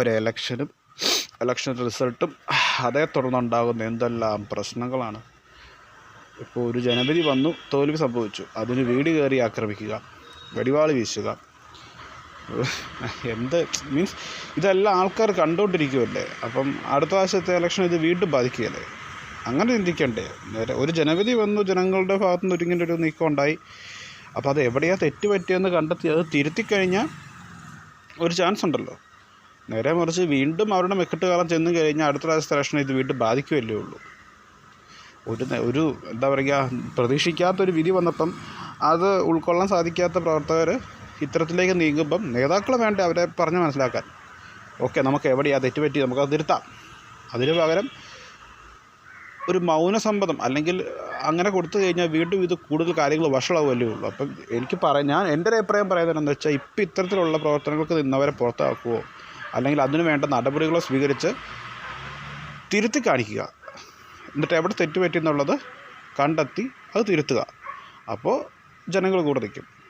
ഒരു എലക്ഷനും എലക്ഷൻ റിസൾട്ടും അതേ തുടർന്നുണ്ടാകുന്ന എന്തെല്ലാം പ്രശ്നങ്ങളാണ്. ഇപ്പോൾ ഒരു ജനവിധി വന്നു തോൽവി സംഭവിച്ചു. അതിന് വീട് കയറി ആക്രമിക്കുക വെടിവാൾ വീശുക. എന്ത് മീൻസ് ഇതെല്ലാം ആൾക്കാർ കണ്ടുകൊണ്ടിരിക്കുമല്ലേ അപ്പം അടുത്ത പ്രാവശ്യത്തെ ഇലക്ഷൻ ഇത് വീണ്ടും ബാധിക്കുകയല്ലേ? അങ്ങനെ ചിന്തിക്കണ്ടേ. നേരെ ഒരു ജനവിധി വന്നു ജനങ്ങളുടെ ഭാഗത്തു നിന്ന് ഇങ്ങനെ ഒരു നീക്കം ഉണ്ടായി. അപ്പോൾ അത് എവിടെയാണ് തെറ്റ് പറ്റിയെന്ന് കണ്ടെത്തി അത് തിരുത്തിക്കഴിഞ്ഞാൽ ഒരു ചാൻസ് ഉണ്ടല്ലോ. നേരെ മറിച്ച് വീണ്ടും അവരുടെ മെക്കിട്ട് കാലം ചെന്ന് കഴിഞ്ഞാൽ അടുത്ത പ്രാവശ്യത്തെ ഇലക്ഷൻ ഇത് വീണ്ടും ബാധിക്കുകയല്ലേ ഉള്ളൂ. ഒരു ഒരു എന്താ പറയുക പ്രതീക്ഷിക്കാത്തൊരു വിധി വന്നപ്പം അത് ഉൾക്കൊള്ളാൻ സാധിക്കാത്ത പ്രവർത്തകർ ഇത്തരത്തിലേക്ക് നീങ്ങുമ്പം നേതാക്കൾ വേണ്ട അവരെ പറഞ്ഞ് മനസ്സിലാക്കാൻ. ഓക്കെ നമുക്ക് എവിടെയാണ് തെറ്റുപറ്റി നമുക്കത് തിരുത്താം. അതിന് പകരം ഒരു മൗനസമ്മതം അല്ലെങ്കിൽ അങ്ങനെ കൊടുത്തു കഴിഞ്ഞാൽ വീണ്ടും ഇത് കൂടുതൽ കാര്യങ്ങൾ വഷളാവുമല്ലേ ഉള്ളൂ. അപ്പം എനിക്ക് പറയാം ഞാൻ എന്റെ ഒരു അഭിപ്രായം പറയുന്നത് എന്താണെന്ന് വെച്ചാൽ ഇപ്പം ഇത്തരത്തിലുള്ള പ്രവർത്തനങ്ങൾക്ക് നിന്നവരെ പുറത്താക്കുമോ അല്ലെങ്കിൽ അതിനു വേണ്ട നടപടികളോ സ്വീകരിച്ച് തിരുത്തി കാണിക്കുക. എന്നിട്ട് എവിടെ തെറ്റ് പറ്റി എന്നുള്ളത് കണ്ടെത്തി അത് തിരുത്തുക. അപ്പോൾ ജനങ്ങൾ കൂടെ നിൽക്കും.